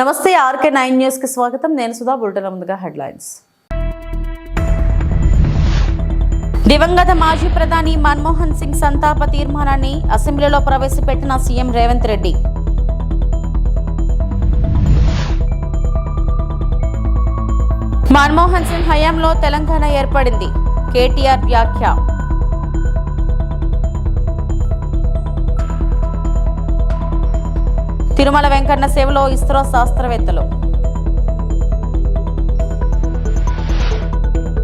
నమస్తే RK nine న్యూస్కి స్వాగతం. నేను సుధా బుల్టన్ ముందుగా హెడ్లైన్స్. దివంగత మాజీ ప్రధాని మన్మోహన్ సింగ్ సంతాప తీర్మానాన్ని అసెంబ్లీలో ప్రవేశపెట్టిన సీఎం రేవంత్ రెడ్డి. మన్మోహన్ సింగ్ హయాంలో తెలంగాణ ఏర్పడింది. కేటీఆర్ వ్యాఖ్య. తిరుమల వెంకన్న సేవలో ఇస్రో శాస్త్రవేత్తలు.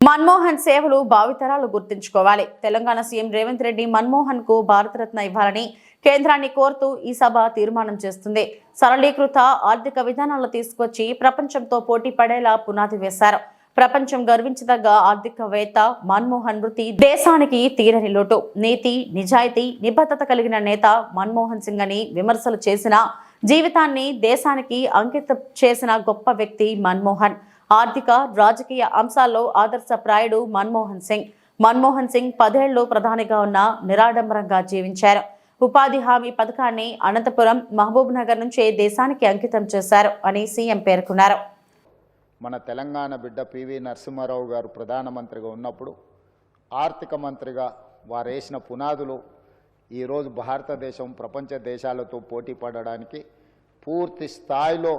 మన్మోహన్ సేవలు భావితరాలు గుర్తుంచుకోవాలి. తెలంగాణ సీఎం రేవంత్ రెడ్డి మన్మోహన్కు భారతరత్న ఇవ్వాలని కేంద్రాన్ని కోరుతూ ఈ సభ తీర్మానం చేస్తుంది. సరళీకృత ఆర్థిక విధానాలు తీసుకొచ్చి ప్రపంచంతో పోటీ పడేలా పునాది వేశారు. ప్రపంచం గర్వించదగ్గ ఆర్థికవేత్త మన్మోహన్ వృత్తి దేశానికి తీరని లోటు. నీతి నిజాయితీ నిబద్ధత కలిగిన నేత మన్మోహన్ సింగ్ అని విమర్శలు చేసిన జీవితాన్ని దేశానికి అంకితం చేసిన గొప్ప వ్యక్తి మన్మోహన్. ఆర్థిక రాజకీయ అంశాల్లో ఆదర్శప్రాయుడు మన్మోహన్ సింగ్. మన్మోహన్ సింగ్ పదేళ్ళు ప్రధానిగా ఉన్న నిరాడంబరంగా జీవించారు. ఉపాధి హామీ పథకాన్ని అనంతపురం మహబూబ్ నగర్ నుంచే దేశానికి అంకితం చేశారు అని సీఎం పేర్కొన్నారు. మన తెలంగాణ బిడ్డ పివి నరసింహారావు గారు ప్రధానమంత్రిగా ఉన్నప్పుడు ఆర్థిక మంత్రిగా వారేసిన పునాదులు ఈరోజు భారతదేశం ప్రపంచ దేశాలతో పోటీ పడడానికి పూర్తి స్థాయిలో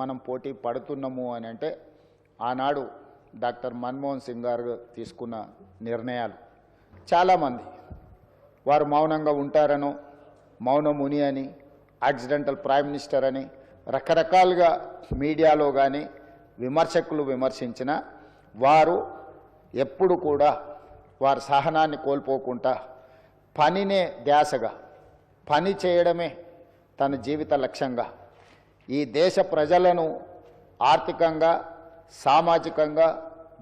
మనం పోటీ పడుతున్నాము అని అంటే ఆనాడు డాక్టర్ మన్మోహన్ సింగ్ గారు తీసుకున్న నిర్ణయాలు. చాలామంది వారు మౌనంగా ఉంటారనో మౌనముని అని యాక్సిడెంటల్ ప్రైమ్ మినిస్టర్ అని రకరకాలుగా మీడియాలో కానీ విమర్శకులు విమర్శించిన వారు ఎప్పుడు కూడా వారి సహనాన్ని కోల్పోకుండా పనినే ధ్యాసగా పని చేయడమే తన జీవిత లక్ష్యంగా ఈ దేశ ప్రజలను ఆర్థికంగా సామాజికంగా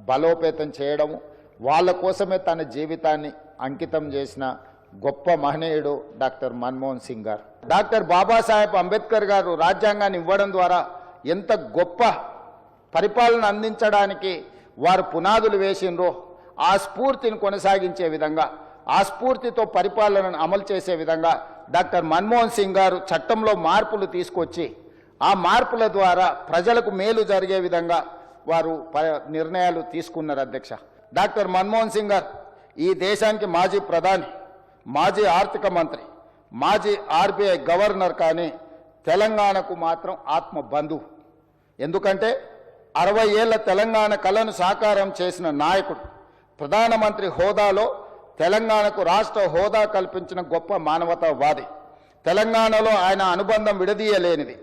బలోపేతం చేయడము వాళ్ళ కోసమే తన జీవితాన్ని అంకితం చేసిన గొప్ప మహనీయుడు డాక్టర్ మన్మోహన్ సింగ్ గారు. డాక్టర్ బాబాసాహెబ్ అంబేద్కర్ గారు రాజ్యాంగాన్ని ఇవ్వడం ద్వారా ఎంత గొప్ప పరిపాలన అందించడానికి వారు పునాదులు వేసిండ్రో ఆ స్ఫూర్తిని కొనసాగించే విధంగా ఆ స్ఫూర్తితో పరిపాలనను అమలు చేసే విధంగా డాక్టర్ మన్మోహన్ సింగ్ గారు చట్టంలో మార్పులు తీసుకొచ్చి ఆ మార్పుల ద్వారా ప్రజలకు మేలు జరిగే విధంగా వారు ప- నిర్ణయాలు తీసుకున్నారు అధ్యక్ష. డాక్టర్ మన్మోహన్ సింగ్ గారు ఈ దేశానికి మాజీ ప్రధాని మాజీ ఆర్థిక మంత్రి మాజీ ఆర్బీఐ గవర్నర్ కానీ తెలంగాణకు మాత్రం ఆత్మ బంధువు. ఎందుకంటే అరవై ఏళ్ళ తెలంగాణ కళను సాకారం చేసిన నాయకుడు ప్రధానమంత్రి హోదాలో తెలంగాణకు రాష్ట్ర హోదా కల్పించిన గొప్ప మానవతావాది. తెలంగాణలో ఆయన అనుబంధం విడదీయలేనిది.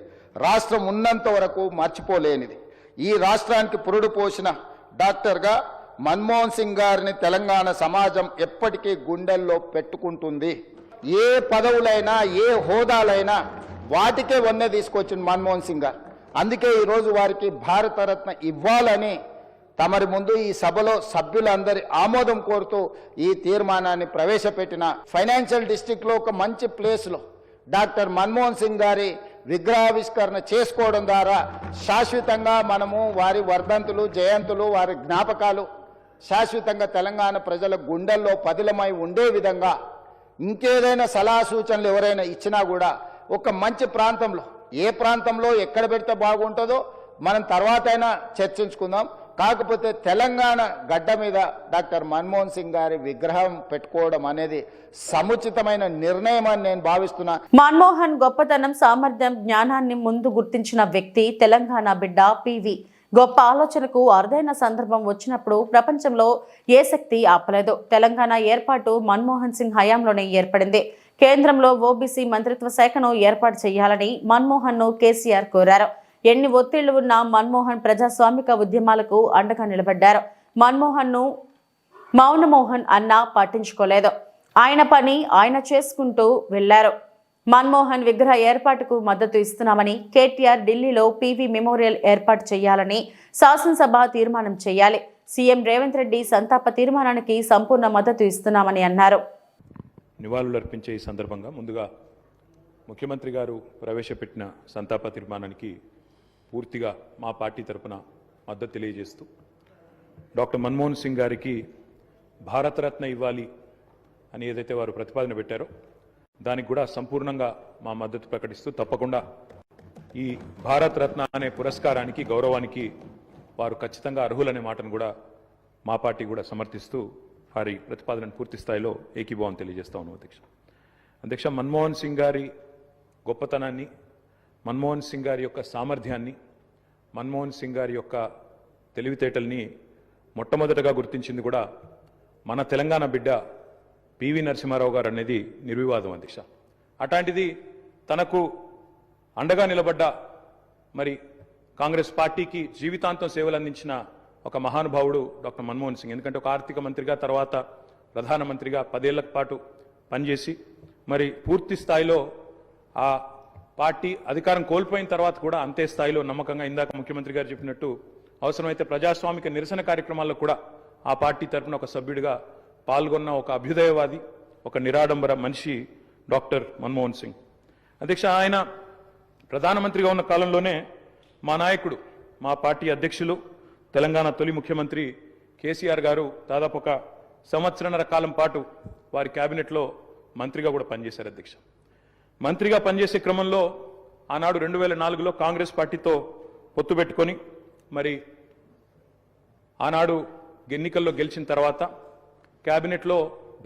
రాష్ట్రం ఉన్నంత వరకు మర్చిపోలేనిది. ఈ రాష్ట్రానికి పురుడు పోసిన డాక్టర్గా మన్మోహన్ సింగ్ గారిని తెలంగాణ సమాజం ఎప్పటికీ గుండెల్లో పెట్టుకుంటుంది. ఏ పదవులైనా ఏ హోదాలైనా వాటికే వన్నే తీసుకొచ్చింది మన్మోహన్ సింగ్ గారు. అందుకే ఈరోజు వారికి భారతరత్న ఇవ్వాలని తమరి ముందు ఈ సభలో సభ్యులందరి ఆమోదం కోరుతూ ఈ తీర్మానాన్ని ప్రవేశపెట్టిన ఫైనాన్షియల్ డిస్టిక్లో ఒక మంచి ప్లేస్లో డాక్టర్ మన్మోహన్ సింగ్ గారి విగ్రహావిష్కరణ చేసుకోవడం ద్వారా శాశ్వతంగా మనము వారి వర్ధంతులు జయంతులు వారి జ్ఞాపకాలు శాశ్వతంగా తెలంగాణ ప్రజల గుండెల్లో పదిలమై ఉండే విధంగా ఇంకేదైనా సలహా సూచనలు ఎవరైనా ఇచ్చినా కూడా ఒక మంచి ప్రాంతంలో ఏ ప్రాంతంలో ఎక్కడ పెడితే బాగుంటుందో మనం తర్వాత అయినా చర్చించుకుందాం. కాకపోతే తెలంగాణ గడ్డ మీద డాక్టర్ మన్మోహన్ సింగ్ గారి విగ్రహం పెట్టుకోవడం అనేది సముచితమైన నిర్ణయం అని నేను భావిస్తున్నా. మన్మోహన్ గొప్పతనం సామర్థ్యం జ్ఞానాన్ని ముందు గుర్తించిన వ్యక్తి తెలంగాణ బిడ్డ పివి. గొప్ప ఆలోచనకు అరుదైన సందర్భం వచ్చినప్పుడు ప్రపంచంలో ఏ శక్తి ఆపలేదు. తెలంగాణ ఏర్పాటు మన్మోహన్ సింగ్ హయాంలోనే ఏర్పడింది. కేంద్రంలో ఓబీసీ మంత్రిత్వ శాఖను ఏర్పాటు చేయాలని మన్మోహన్ను కేసీఆర్ కోరారు. ఎన్ని ఒత్తిళ్ళు ఉన్నా మన్మోహన్ ప్రజాస్వామిక ఉద్యమాలకు అండగా నిలబడ్డారు. మన్మోహన్ను మౌనమోహన్ అన్నా పట్టించుకోలేదు. ఆయన పని ఆయన చేసుకుంటూ వెళ్ళారు మన్మోహన్ విగ్రహ ఏర్పాటుకు మద్దతు ఇస్తున్నామని కేటీఆర్ ఢిల్లీలో పీవీ మెమోరియల్ ఏర్పాటు చేయాలని శాసనసభ తీర్మానం చేయాలి. సీఎం రేవంత్ రెడ్డి సంతాప తీర్మానానికి సంపూర్ణ మద్దతు ఇస్తున్నామని అన్నారు. నివాళులర్పించే ఈ సందర్భంగా ముందుగా ముఖ్యమంత్రి గారు ప్రవేశపెట్టిన సంతాప తీర్మానానికి పూర్తిగా మా పార్టీ తరపున మద్దతు తెలియజేస్తూ డాక్టర్ మన్మోహన్ సింగ్ గారికి భారతరత్న ఇవ్వాలి అని ఏదైతే వారు ప్రతిపాదన పెట్టారో దానికి కూడా సంపూర్ణంగా మా మద్దతు ప్రకటిస్తూ తప్పకుండా ఈ భారతరత్న అనే పురస్కారానికి గౌరవానికి వారు ఖచ్చితంగా అర్హులనే మాటను కూడా మా పార్టీ కూడా సమర్థిస్తూ వారి ప్రతిపాదనను పూర్తి స్థాయిలో ఏకీభావం తెలియజేస్తా ఉన్నాం అధ్యక్ష. అధ్యక్ష మన్మోహన్ సింగ్ గారి గొప్పతనాన్ని మన్మోహన్ సింగ్ గారి యొక్క సామర్థ్యాన్ని మన్మోహన్ సింగ్ గారి యొక్క తెలివితేటల్ని మొట్టమొదటగా గుర్తించింది కూడా మన తెలంగాణ బిడ్డ పివి నరసింహారావు గారు అనేది నిర్వివాదం అధ్యక్ష అట్లాంటిది తనకు అండగా నిలబడ్డ మరి కాంగ్రెస్ పార్టీకి జీవితాంతం సేవలు అందించిన ఒక మహానుభావుడు డాక్టర్ మన్మోహన్ సింగ్. ఎందుకంటే ఒక ఆర్థిక మంత్రిగా తర్వాత ప్రధానమంత్రిగా పదేళ్ళ పాటు పనిచేసి మరి పూర్తి స్థాయిలో ఆ పార్టీ అధికారం కోల్పోయిన తర్వాత కూడా అంతే స్థాయిలో నమ్మకంగా ఇందాక ముఖ్యమంత్రి గారు చెప్పినట్టు అవసరమైతే ప్రజాస్వామిక నిరసన కార్యక్రమాల్లో కూడా ఆ పార్టీ తరపున ఒక సభ్యుడిగా పాల్గొన్న ఒక అభ్యుదయవాది ఒక నిరాడంబర మనిషి డాక్టర్ మన్మోహన్ సింగ్. అధ్యక్ష ఆయన ప్రధానమంత్రిగా ఉన్న కాలంలోనే మా నాయకుడు మా పార్టీ అధ్యక్షులు తెలంగాణ తొలి ముఖ్యమంత్రి కేసీఆర్ గారు దాదాపు ఒక సంవత్సరన్నర కాలం పాటు వారి క్యాబినెట్లో మంత్రిగా కూడా పనిచేశారు అధ్యక్ష. మంత్రిగా పనిచేసే క్రమంలో ఆనాడు రెండు వేల నాలుగులో కాంగ్రెస్ పార్టీతో పొత్తు పెట్టుకొని మరి ఆనాడు ఎన్నికల్లో గెలిచిన తర్వాత క్యాబినెట్లో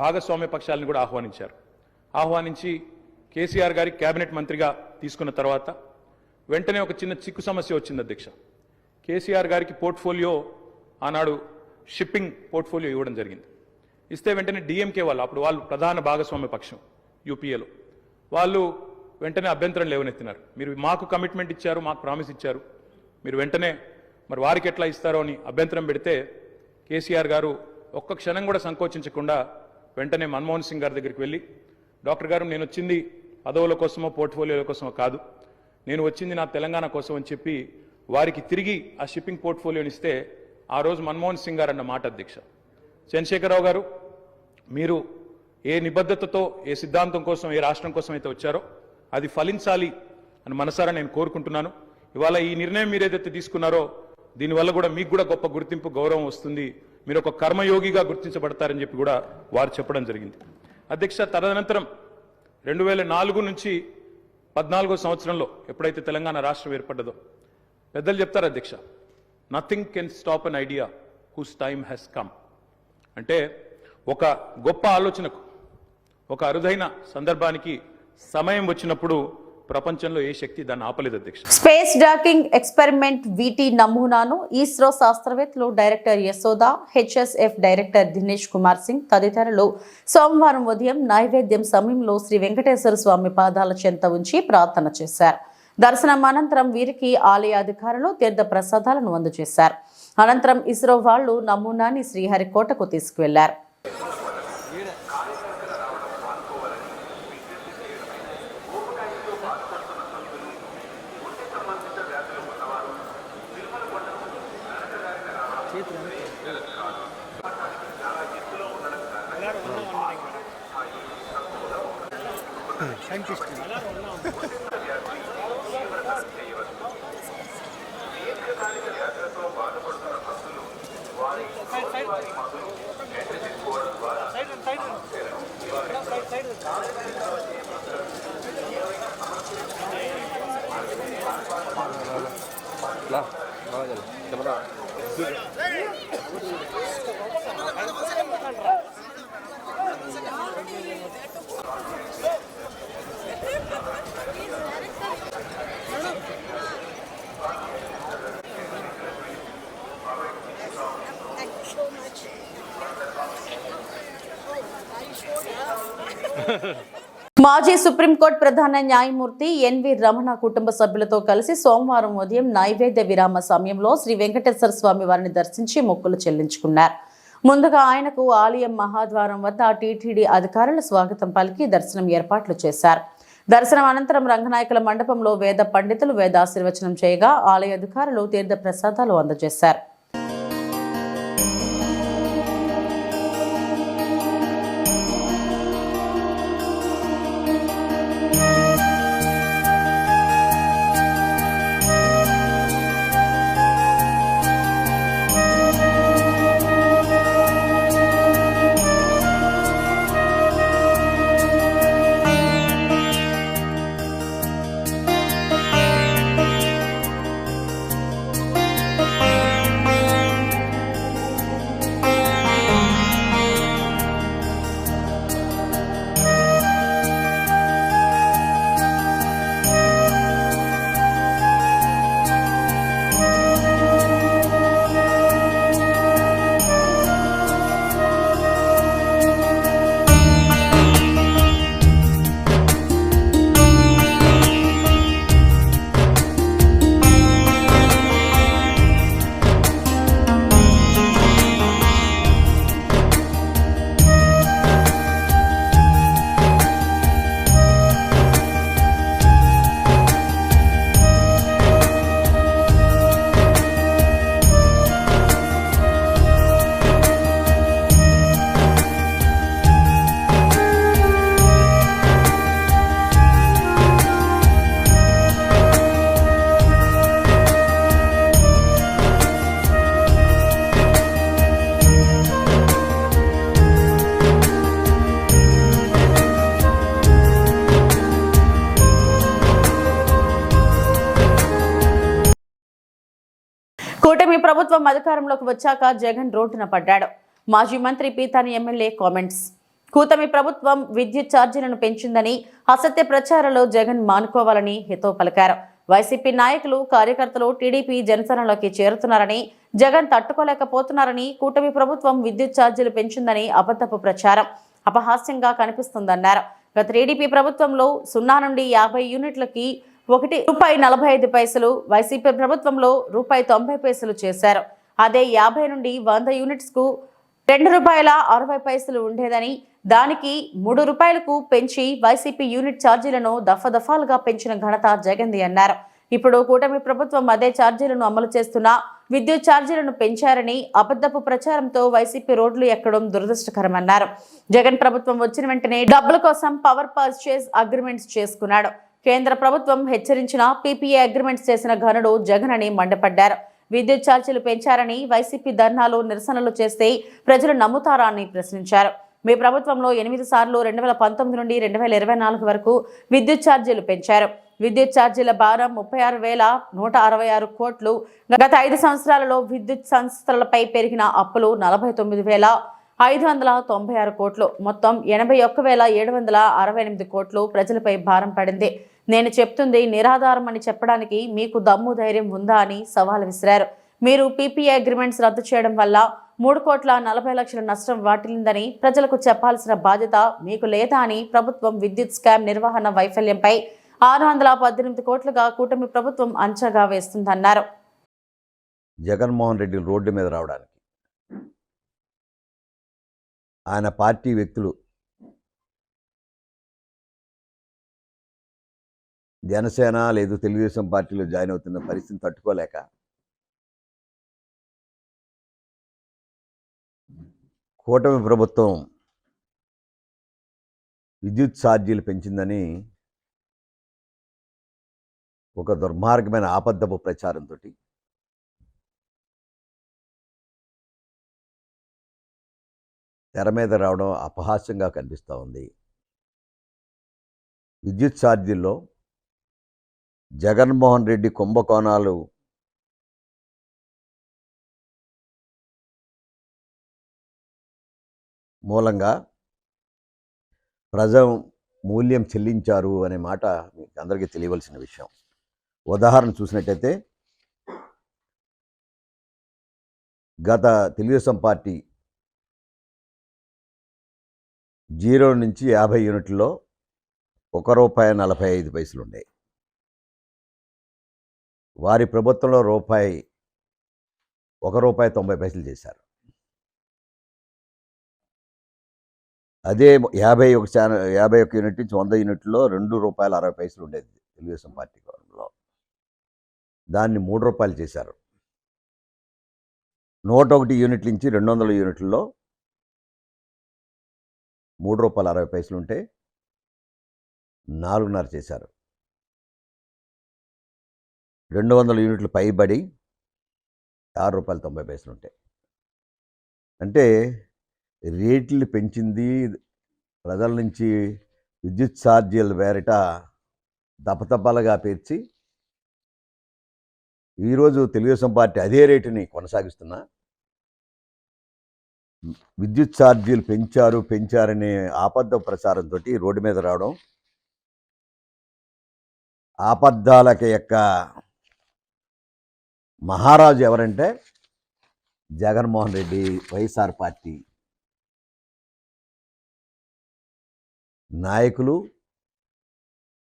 భాగస్వామ్య పక్షాలను కూడా ఆహ్వానించారు. ఆహ్వానించి కేసీఆర్ గారి క్యాబినెట్ మంత్రిగా తీసుకున్న తర్వాత వెంటనే ఒక చిన్న చిక్కు సమస్య వచ్చింది అధ్యక్ష. కేసీఆర్ గారికి పోర్ట్ఫోలియో ఆనాడు షిప్పింగ్ పోర్ట్ఫోలియో ఇవ్వడం జరిగింది. ఇస్తే వెంటనే డిఎంకే వాళ్ళు అప్పుడు వాళ్ళు ప్రధాన భాగస్వామ్య పక్షం యూపీఏలో. వాళ్ళు వెంటనే అభ్యంతరం లేవనెత్తినారు. మీరు మాకు కమిట్మెంట్ ఇచ్చారు మాకు ప్రామిస్ ఇచ్చారు. మీరు వెంటనే మరి వారికి ఎట్లా ఇస్తారో అని అభ్యంతరం పెడితే కేసీఆర్ గారు ఒక్క క్షణం కూడా సంకోచించకుండా వెంటనే మన్మోహన్ సింగ్ గారి దగ్గరికి వెళ్ళి డాక్టర్ గారు నేను వచ్చింది పదవుల కోసమో పోర్ట్ఫోలియోల కోసమో కాదు. నేను వచ్చింది నా తెలంగాణ కోసం అని చెప్పి వారికి తిరిగి ఆ షిప్పింగ్ పోర్ట్ఫోలియోని ఇస్తే ఆ రోజు మన్మోహన్ సింగ్ గారు అన్న మాట అధ్యక్ష. చంద్రశేఖరరావు గారు మీరు ఏ నిబద్ధతతో ఏ సిద్ధాంతం కోసం ఏ రాష్ట్రం కోసం అయితే వచ్చారో అది ఫలించాలి అని మనసారా నేను కోరుకుంటున్నాను. ఇవాళ ఈ నిర్ణయం మీరు ఏదైతే తీసుకున్నారో దీనివల్ల కూడా మీకు కూడా గొప్ప గుర్తింపు గౌరవం వస్తుంది. మీరు ఒక కర్మయోగిగా గుర్తించబడతారని చెప్పి కూడా వారు చెప్పడం జరిగింది. అధ్యక్ష తదనంతరం రెండు వేల నాలుగు నుంచి పద్నాలుగో సంవత్సరంలో ఎప్పుడైతే తెలంగాణ రాష్ట్రం ఏర్పడ్డదో పెద్దలు చెప్తారు అధ్యక్ష nothing can stop an idea whose time has come అంటే ఒక గొప్ప ఆలోచనకు ఒక అరుదైన సందర్భానికి సమయం వచ్చినప్పుడు ప్రపంచంలో ఏ శక్తి దాన్ని ఆపలేదు అధ్యక్ష. స్పేస్ డాకింగ్ ఎక్స్పెరిమెంట్ వీటి నమూనాను ఇస్రో శాస్త్రవేత్తలు director Yashoda HSF director Dinesh Kumar Singh తదితరులు సోమవారం ఉదయం నైవేద్యం సమయంలో శ్రీ వెంకటేశ్వర స్వామి పాదాల చెంత ఉంచి ప్రార్థన చేశారు. దర్శనం అనంతరం వీరికి ఆలయ అధికారులు తీర్థ ప్రసాదాలను అందజేశారు. అనంతరం ఇస్రో వాళ్ళు నమూనాని శ్రీహరికోటకు తీసుకువెళ్ళారు. మాజీ సుప్రీంకోర్టు ప్రధాన న్యాయమూర్తి ఎన్వి రమణ కుటుంబ సభ్యులతో కలిసి సోమవారం ఉదయం నైవేద్య విరామ సమయంలో శ్రీ వెంకటేశ్వర స్వామి వారిని దర్శించి మొక్కులు చెల్లించుకున్నారు. ముందుగా ఆయనకు ఆలయం మహాద్వారం వద్ద టీటీడీ అధికారులు స్వాగతం పలికి దర్శనం ఏర్పాట్లు చేశారు. దర్శనం అనంతరం రంగనాయకుల మండపంలో వేద పండితులు వేదాశీర్వచనం చేయగా ఆలయ అధికారులు తీర్థ ప్రసాదాలు అందజేశారు. ప్రభుత్వం అధికారంలోకి వచ్చాక జగన్ రోడ్డున పడ్డాడు. మాజీ మంత్రి పీతాని ఎమ్మెల్యే కామెంట్స్. కూటమి ప్రభుత్వం విద్యుత్ ఛార్జీలను పెంచిందని అసత్య ప్రచారంలో జగన్ మానుకోవాలని హితవు పలికారు. వైసీపీ నాయకులు కార్యకర్తలు టీడీపీ జనసేనలోకి చేరుతున్నారని జగన్ తట్టుకోలేకపోతున్నారని కూటమి ప్రభుత్వం విద్యుత్ ఛార్జీలు పెంచిందని అబద్ధపు ప్రచారం అపహాస్యంగా కనిపిస్తుందన్నారు. గత టీడీపీ ప్రభుత్వంలో సున్నా నుండి యాభై యూనిట్లకి ఒకటి రూపాయి నలభై ఐదు పైసలు వైసీపీ ప్రభుత్వంలో రూపాయి తొంభై పైసలు చేశారు. అదే యాభై నుండి వంద యూనిట్స్కు రెండు రూపాయల అరవై పైసలు ఉండేదని దానికి మూడు రూపాయలకు పెంచి వైసీపీ యూనిట్ ఛార్జీలను దఫాదఫాలుగా పెంచిన ఘనత జగన్ది అన్నారు. ఇప్పుడు కూటమి ప్రభుత్వం అదే ఛార్జీలను అమలు చేస్తున్న విద్యుత్ ఛార్జీలను పెంచారని అబద్ధపు ప్రచారంతో వైసీపీ రోడ్లు ఎక్కడం దురదృష్టకరమన్నారు. జగన్ ప్రభుత్వం వచ్చిన వెంటనే డబ్బుల కోసం పవర్ పర్చేజ్ అగ్రిమెంట్స్ చేసుకున్నాడు. కేంద్ర ప్రభుత్వం హెచ్చరించిన పీపీఏ అగ్రిమెంట్స్ చేసిన ఘనుడు జగన్ అని మండపడ్డారు. విద్యుత్ ఛార్జీలు పెంచారని వైసీపీ ధర్నాలు నిరసనలు చేస్తే ప్రజలు నమ్ముతారా అని ప్రశ్నించారు. మీ ప్రభుత్వంలో ఎనిమిది సార్లు రెండు వేల పంతొమ్మిది నుండి రెండు వేల ఇరవై నాలుగు వరకు విద్యుత్ ఛార్జీలు పెంచారు. విద్యుత్ ఛార్జీల భారం ముప్పై ఆరు వేల నూట అరవై ఆరు కోట్లు. గత ఐదు సంవత్సరాలలో విద్యుత్ సంస్థలపై పెరిగిన అప్పులు నలభై తొమ్మిది వేల ఐదు వందల తొంభై ఆరు కోట్లు. మొత్తం ఎనభై ఒక్క వేల ఏడు వందల అరవై ఎనిమిది కోట్లు ప్రజలపై భారం పడింది. నేను చెప్తుంది నిరాధారం అని చెప్పడానికి మీకు దమ్ము ధైర్యం ఉందా అని సవాల్ విసిరారు. మీరు పీపీఏ అగ్రిమెంట్స్ రద్దు చేయడం వల్ల మూడు కోట్ల నలభై లక్షల నష్టం వాటిల్లిందని ప్రజలకు చెప్పాల్సిన బాధ్యత మీకు లేదా అని ప్రభుత్వం విద్యుత్ స్కామ్ నిర్వహణ వైఫల్యంపై ఆరు వందల పద్దెనిమిది కోట్లుగా కూటమి ప్రభుత్వం అంచగా వేస్తుందన్నారు. జగన్మోహన్ రెడ్డి రోడ్డు మీద రావడానికి. ఆయన పార్టీ వ్యక్తులు జనసేన లేదు తెలుగుదేశం పార్టీలో జాయిన్ అవుతున్న పరిస్థితిని తట్టుకోలేక కూటమి ప్రభుత్వం విద్యుత్ ఛార్జీలు పెంచిందని ఒక దుర్మార్గమైన ఆపద్దపు ప్రచారంతో తెర మీద రావడం అపహాస్యంగా కనిపిస్తూ ఉంది. విద్యుత్ ఛార్జీల్లో జగన్మోహన్ రెడ్డి కుంభకోణాలు మూలంగా ప్రజ మూల్యం చెల్లించారు అనే మాట మీకు అందరికీ తెలియవలసిన విషయం. ఉదాహరణ చూసినట్టయితే గత తెలుగుదేశం పార్టీ జీరో నుంచి యాభై యూనిట్లో ఒక రూపాయి నలభై ఐదు పైసలు ఉండేవి వారి ప్రభుత్వంలో రూపాయి ఒక రూపాయి తొంభై పైసలు చేశారు. అదే యాభై ఒక ఛాన యాభై ఒక యూనిట్ నుంచి వంద యూనిట్లో రెండు రూపాయల అరవై పైసలు ఉండేది తెలుగుదేశం పార్టీ గవర్నమెంట్లో. దాన్ని మూడు రూపాయలు చేశారు. నూట ఒకటి యూనిట్ల నుంచి రెండు వందల యూనిట్లలో మూడు రూపాయల అరవై పైసలు ఉంటే నాలుగున్నర చేశారు. రెండు వందల యూనిట్లు పైబడి ఆరు రూపాయలు తొంభై పైసలు ఉంటాయి అంటే రేట్లు పెంచింది ప్రజల నుంచి విద్యుత్ ఛార్జీల వేరట దపదపాలుగా పేర్చి ఈరోజు తెలుగుదేశం పార్టీ అదే రేటుని కొనసాగిస్తున్నా. విద్యుత్ ఛార్జీలు పెంచారు పెంచారనే ఆపద్ద ప్రచారంతో రోడ్డు మీద రావడం ఆపద్దాలకి యొక్క మహారాజు ఎవరంటే జగన్మోహన్ రెడ్డి వైఎస్ఆర్ పార్టీ నాయకులు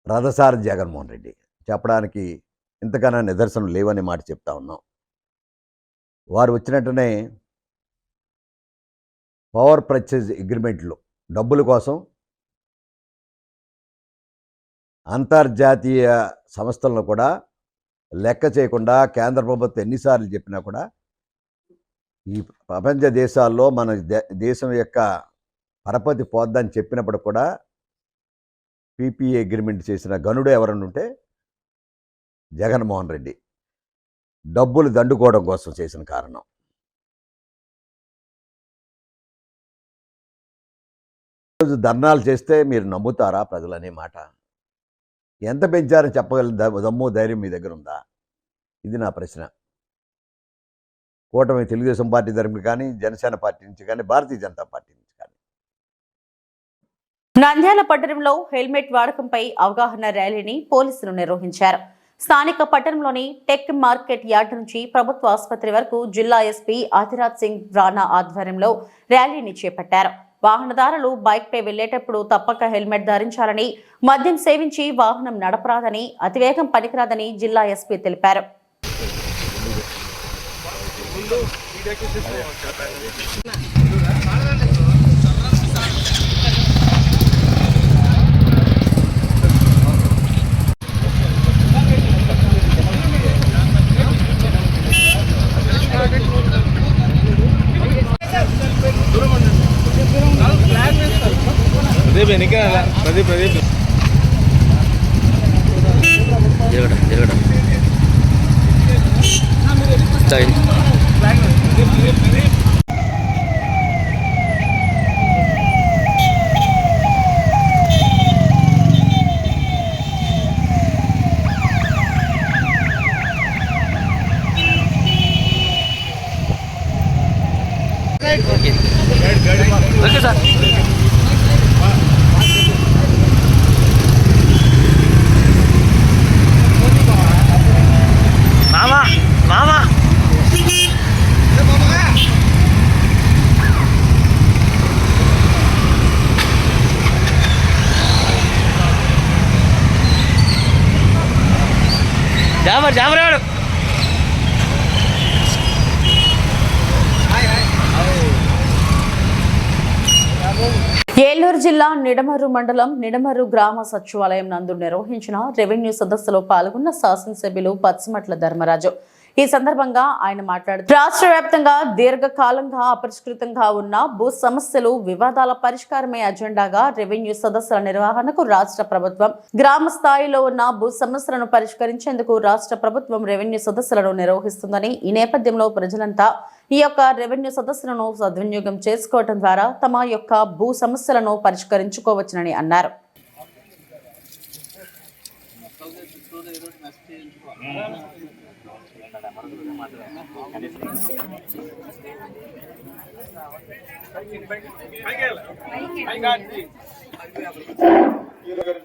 రథసారి జగన్మోహన్ రెడ్డి. చెప్పడానికి ఇంతకన్నా నిదర్శనం లేవనే మాట చెప్తా ఉన్నాం. వారు వచ్చినట్టునే పవర్ పర్చేజ్ అగ్రిమెంట్లు డబ్బుల కోసం అంతర్జాతీయ సంస్థలను కూడా లెక్క చేయకుండా కేంద్ర ప్రభుత్వం ఎన్నిసార్లు చెప్పినా కూడా ఈ ప్రపంచ దేశాల్లో మన దే- దేశం యొక్క పరపతి పోద్దని చెప్పినప్పుడు కూడా పీపీఏ అగ్రిమెంట్ చేసిన గనుడు ఎవరన్నా ఉంటే జగన్మోహన్ రెడ్డి. డబ్బులు దండుకోవడం కోసం చేసిన కారణం. రోజు ధర్నాలు చేస్తే మీరు నమ్ముతారా ప్రజలనే మాట? ఎంత పెంచారని చెప్పగల దమ్ము ధైర్యం మీ దగ్గర ఉందా? ఇది నా ప్రశ్న. కూటమి తెలుగుదేశం పార్టీ తరపు కానీ జనసేన పార్టీ నుంచి కానీ భారతీయ జనతా పార్టీ నుంచి కానీ. నంద్యాల పట్టణంలో హెల్మెట్ వాడకంపై అవగాహన ర్యాలీని పోలీసులు నిర్వహించారు. స్థానిక పట్టణంలోని టెక్ మార్కెట్ యార్డ్ నుంచి ప్రభుత్వ ఆసుపత్రి వరకు జిల్లా ఎస్పీ ఆదిరాజ్ సింగ్ రాణా ఆధ్వర్యంలో ర్యాలీని చేపట్టారు. వాహనదారులు బైక్ పై వెళ్ళేటప్పుడు తప్పక హెల్మెట్ ధరించాలని మద్యం సేవించి వాహనం నడపరాదని అతివేగం పనికిరాదని జిల్లా ఎస్పీ తెలిపారు. Terima kasih. జాబర్ జామరాడు ఏలూరు జిల్లా నిడమరు మండలం నిడమరు గ్రామ సచివాలయం నందు నిర్వహించిన రెవెన్యూ సదస్సులో పాల్గొన్న శాసనసభ్యులు పచ్చిమట్ల ధర్మరాజు. ఈ సందర్భంగా ఆయన మాట్లాడుతూ రాష్ట్ర వ్యాప్తంగా దీర్ఘకాలంగా అపరిష్కృతంగా ఉన్న భూ సమస్యలు వివాదాల పరిష్కారమే అజెండాగా రెవెన్యూ సదస్సుల నిర్వహణకు రాష్ట్ర ప్రభుత్వం గ్రామ స్థాయిలో ఉన్న భూ సమస్యలను పరిష్కరించేందుకు రాష్ట్ర ప్రభుత్వం రెవెన్యూ సదస్సులను నిర్వహిస్తుందని ఈ నేపథ్యంలో ప్రజలంతా ఈ యొక్క రెవెన్యూ సదస్సులను సద్వినియోగం చేసుకోవడం ద్వారా తమ యొక్క భూ సమస్యలను పరిష్కరించుకోవచ్చునని అన్నారు. ఈరోజు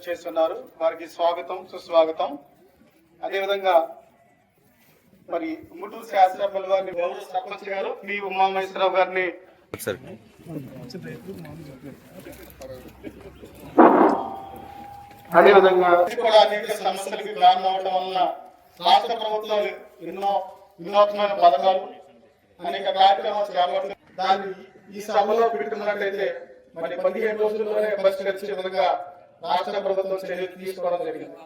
చేస్తున్నారు. వారికి స్వాగతం సుస్వాగతం. అదేవిధంగా మరి ముటూరు శాస్త్రపల్లి వారిని గౌరవ సర్పంచ్ గారు పి ఉమామహేశ్వరరావు గారిని అదేవిధంగా కూడా అనేక సమస్యలకు కారణం అవడం వలన రాష్ట్ర ప్రభుత్వాలు ఎన్నో వినూత్నమైన పథకాలు అనేక కార్యక్రమాలు చేపడుతూ దాన్ని ఈ సభలో పెట్టుకున్నట్లయితే మరి పదిహేను రోజుల్లోనే వచ్చే విధంగా రాష్ట్ర ప్రభుత్వం చర్యలు తీసుకోవడం జరిగింది.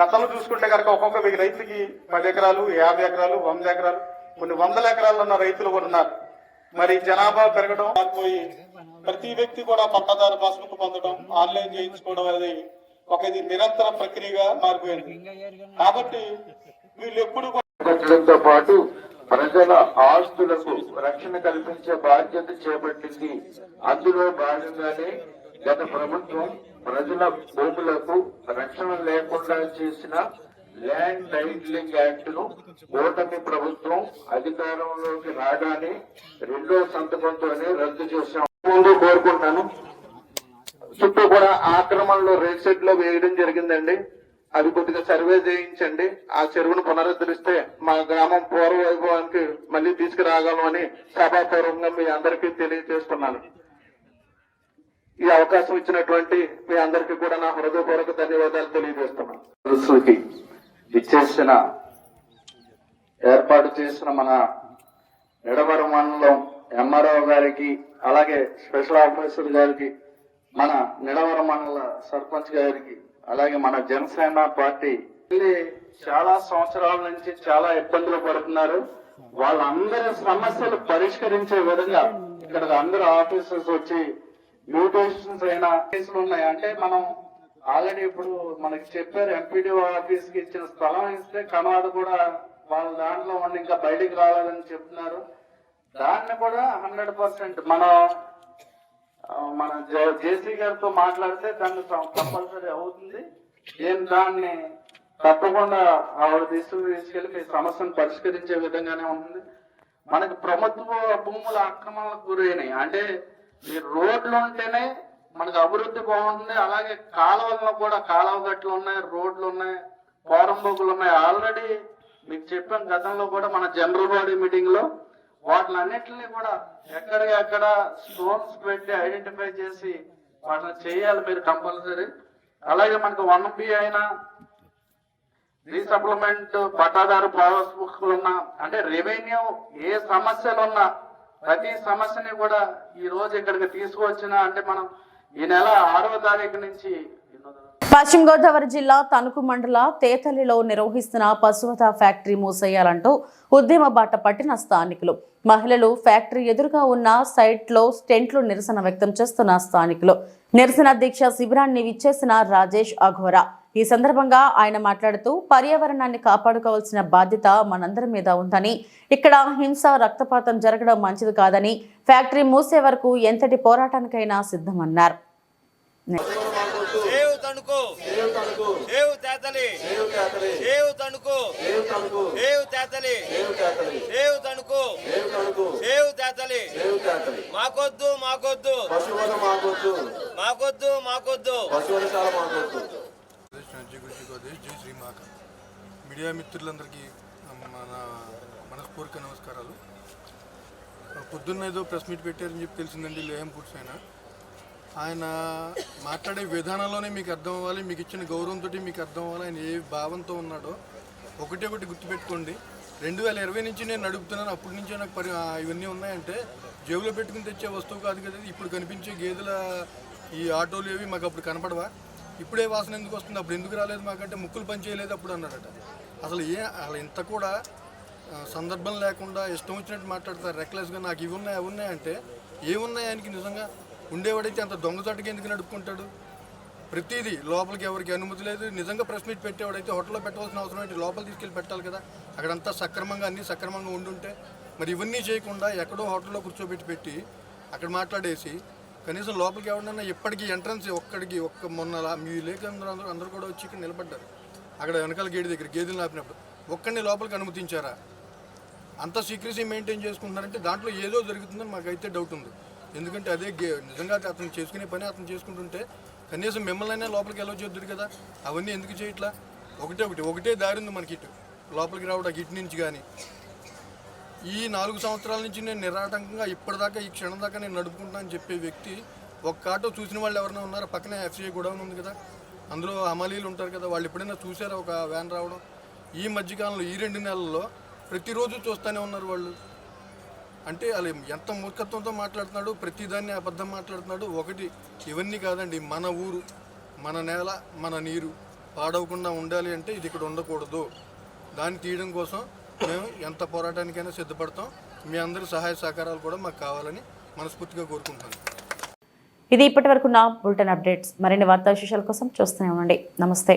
గతంలో చూసుకుంటే కనుక ఒక్కొక్క వెయ్యి రైతుకి పది ఎకరాలు యాభై ఎకరాలు వంద ఎకరాలు కొన్ని వందల ఎకరాలు ఉన్న రైతులు కూడా ఉన్నారు. మరి జనాభా పెరగడం పోయి ప్రతి వ్యక్తి కూడా పట్టాదారు పాస్బుక్ పొందడం ఆన్లైన్ చేయించుకోవడం అనేది ఒక ఇది నిరంతర ప్రక్రియగా మారిపోయింది. కాబట్టి వీళ్ళు ఎప్పుడు కూడా పాటు ప్రజల ఆస్తులకు రక్షణ కల్పించే బాధ్యత చేపట్టింది. అందులో భాగంగానే గత ప్రభుత్వం ప్రజల భూములకు రక్షణ లేకుండా చేసిన ల్యాండ్ టైటిలింగ్ యాక్ట్ను ఓటమి ప్రభుత్వం అధికారంలోకి రాగానే రెండో సంతకంతోనే రద్దు చేశాం. ముందు కోరుకుంటాను. చుట్టూ కూడా ఆక్రమణలో రేట్ సెట్లో వేయడం జరిగిందండి. అది కొద్దిగా సర్వే చేయించండి. ఆ చెరువును పునరుద్ధరిస్తే మా గ్రామం పూర్వ వైభవానికి మళ్ళీ తీసుకురాగలం అని సభాపూర్వకంగా మీ అందరికీ తెలియజేస్తున్నాను. ఈ అవకాశం ఇచ్చినటువంటి మీ అందరికీ కూడా నా హృదయపూర్వక ధన్యవాదాలు తెలియజేస్తున్నాను. ఇచ్చేసిన ఏర్పాటు చేసిన మన నిడవర మండలం ఎంఆర్ఓ గారికి అలాగే స్పెషల్ ఆఫీసర్ గారికి మన నిడవర మండల సర్పంచ్ గారికి అలాగే మన జనసేన పార్టీ చాలా సంవత్సరాల నుంచి చాలా ఇబ్బందులు పడుతున్నారు. వాళ్ళందరి సమస్యలు పరిష్కరించే విధంగా ఇక్కడ అందరు ఆఫీసర్స్ వచ్చి మ్యూటేషన్స్ అయినా కేసులు ఉన్నాయి. అంటే మనం ఆల్రెడీ ఇప్పుడు మనకి చెప్పారు ఎంపీడీఓ ఆఫీస్కి ఇచ్చిన స్థలం ఇస్తే కమాద కూడా వాళ్ళ దాంట్లో ఉండి ఇంకా బయటికి రావాలని చెప్తున్నారు. దాన్ని కూడా హండ్రెడ్ పర్సెంట్ మనం మన జేసీ గారితో మాట్లాడితే దాన్ని కంపల్సరీ అవుతుంది. నేను దాన్ని తప్పకుండా ఆవిడ తీసుకుని తీసుకెళ్ళి మీ సమస్యను పరిష్కరించే విధంగానే ఉంటుంది. మనకి ప్రభుత్వ భూముల అక్రమాలకు గురైనాయి. అంటే ఈ రోడ్లు ఉంటేనే మనకు అభివృద్ధి బాగుంటుంది. అలాగే కాలువల్లో కూడా కాలువ గట్లు ఉన్నాయి రోడ్లు ఉన్నాయి పోరంబోకులు ఉన్నాయి. ఆల్రెడీ మీకు చెప్పాం గతంలో కూడా మన జనరల్ బాడీ మీటింగ్లో వాటిని కూడా ఎక్కడికి అక్కడ స్టోన్స్ పెట్టి ఐడెంటిఫై చేసి వాటిని చేయాలి మీరు కంపల్సరీ అలాగే మనకు వన్ బి అయినా రీసప్లిమెంట్ పట్టాదారు పాస్ బుక్లు ఉన్నా అంటే రెవెన్యూ ఏ సమస్యలు ఉన్నా ప్రతి సమస్యని కూడా ఈ రోజు ఇక్కడికి తీసుకువచ్చిన అంటే మనం ఈ నెల ఆరవ తారీఖు నుంచి పశ్చిమ గోదావరి జిల్లా తణుకు మండల తేతలిలో నిర్వహిస్తున్న పశువత ఫ్యాక్టరీ మూసేయాలంటూ ఉద్యమ బాట పట్టిన స్థానికులు. మహిళలు ఫ్యాక్టరీ ఎదురుగా ఉన్న సైట్లో స్టెంట్లు నిరసన వ్యక్తం చేస్తున్న స్థానికులు. నిరసన దీక్ష శిబిరాన్ని విచ్చేసిన రాజేష్ అఘోరా. ఈ సందర్భంగా ఆయన మాట్లాడుతూ పర్యావరణాన్ని కాపాడుకోవాల్సిన బాధ్యత మనందరి మీద ఉందని ఇక్కడ హింస రక్తపాతం జరగడం మంచిది కాదని ఫ్యాక్టరీ మూసే వరకు ఎంతటి పోరాటానికైనా సిద్ధమన్నారు. Save Tanuku. Save Tetali. Save Tanuku. Save Tetali. Save Tanuku. Save Tetali. మాకొద్దు మాకొద్దు. మాకొద్దు. మాకొద్దు శ్రీమాక మీడియా మిత్రులందరికీ మన మనస్ఫూర్తిక నమస్కారాలు. పొద్దున్న ఏదో ప్రెస్ మీట్ పెట్టారని చెప్పి తెలిసిందండి లేహం ఫుడ్స్ ఆయన ఆయన మాట్లాడే విధానంలోనే మీకు అర్థం అవ్వాలి మీకు ఇచ్చిన గౌరవంతో మీకు అర్థం అవ్వాలి ఆయన ఏ భావంతో ఉన్నాడో ఒకటి ఒకటి గుర్తుపెట్టుకోండి. రెండు వేల ఇరవై నుంచి నేను నడుపుతున్నాను అప్పటి నుంచే నాకు పరి ఇవన్నీ ఉన్నాయంటే జేబులో పెట్టుకుని తెచ్చే వస్తువు కాదు కదా ఇప్పుడు కనిపించే గేదెల ఈ ఆటోలు ఏవి మాకు అప్పుడు కనపడవా? ఇప్పుడే వాసన ఎందుకు వస్తుంది? అప్పుడు ఎందుకు రాలేదు మాకంటే ముక్కులు పని చేయలేదు అప్పుడు అన్నాడట. అసలు ఏ అసలు ఇంత కూడా సందర్భం లేకుండా ఇష్టం వచ్చినట్టు మాట్లాడతారు. రెక్లెస్గా నాకు ఇవి ఉన్నాయి? అవి ఉన్నాయంటే ఏమున్నాయి ఆయనకి నిజంగా? ఉండేవాడైతే అంత దొంగచాటుగా ఎందుకు నడుపుకుంటాడు? ప్రతిదీ లోపలికి ఎవరికి అనుమతి లేదు. నిజంగా ప్రెస్ మీట్ పెట్టేవాడైతే హోటల్లో పెట్టవలసిన అవసరం ఏంటి? లోపల తీసుకెళ్ళి పెట్టాలి కదా. అక్కడంతా సక్రమంగా అన్నీ సక్రమంగా ఉండుంటే మరి ఇవన్నీ చేయకుండా ఎక్కడో హోటల్లో కూర్చోబెట్టి పెట్టి అక్కడ మాట్లాడేసి కనీసం లోపలికి ఎవరినైనా ఇప్పటికీ ఎంట్రన్స్ ఒక్కడికి ఒక్క మొన్నలా మీ లేఖందరూ అందరూ అందరూ కూడా వచ్చి ఇక్కడ నిలబడ్డారు. అక్కడ వెనకాల గేడి దగ్గర గేదెలు ఆపినప్పుడు ఒక్కడిని లోపలికి అనుమతించారా? అంత సీక్రసీ మెయింటైన్ చేసుకుంటున్నారంటే దాంట్లో ఏదో జరుగుతుందని మాకైతే డౌట్ ఉంది. ఎందుకంటే అదే గే నిజంగా అతను చేసుకునే పని అతను చేసుకుంటుంటే కనీసం మిమ్మల్ని లోపలికి ఎలా చేద్దురు కదా. అవన్నీ ఎందుకు చేయట్లా ఒకటే ఒకటి ఒకటే దారి ఉంది మనకి ఇటు. లోపలికి రావడానికి ఇటు నుంచి కానీ. ఈ నాలుగు సంవత్సరాల నుంచి నేను నిరాటంకంగా ఇప్పటిదాకా ఈ క్షణం దాకా నేను నడుపుకుంటానని చెప్పే వ్యక్తి ఒక్క ఆటో చూసిన వాళ్ళు ఎవరైనా ఉన్నారా? పక్కనే ఎఫ్సీఐ గొడవన్ ఉంది కదా. అందులో అమలీలు ఉంటారు కదా. వాళ్ళు ఎప్పుడైనా చూసారా ఒక వ్యాన్ రావడం? ఈ మధ్యకాలంలో ఈ రెండు నెలల్లో ప్రతిరోజు చూస్తూనే ఉన్నారు వాళ్ళు. అంటే వాళ్ళు ఎంత మూర్ఖత్వంతో మాట్లాడుతున్నాడు ప్రతిదాన్ని అబద్ధం మాట్లాడుతున్నాడు ఒకటి ఇవన్నీ కాదండి. మన ఊరు మన నేల మన నీరు పాడవకుండా ఉండాలి అంటే ఇది ఇక్కడ ఉండకూడదు. దాన్ని తీయడం కోసం మేము ఎంత పోరాటానికైనా సిద్ధపడతాం. మీ అందరి సహాయ సహకారాలు కూడా మాకు కావాలని మనస్ఫూర్తిగా కోరుకుంటాను ఇది ఇప్పటి వరకు నా బులెటిన్ అప్డేట్స్. మరిన్ని వార్తా విశేషాల కోసం చూస్తూనే ఉండండి. నమస్తే.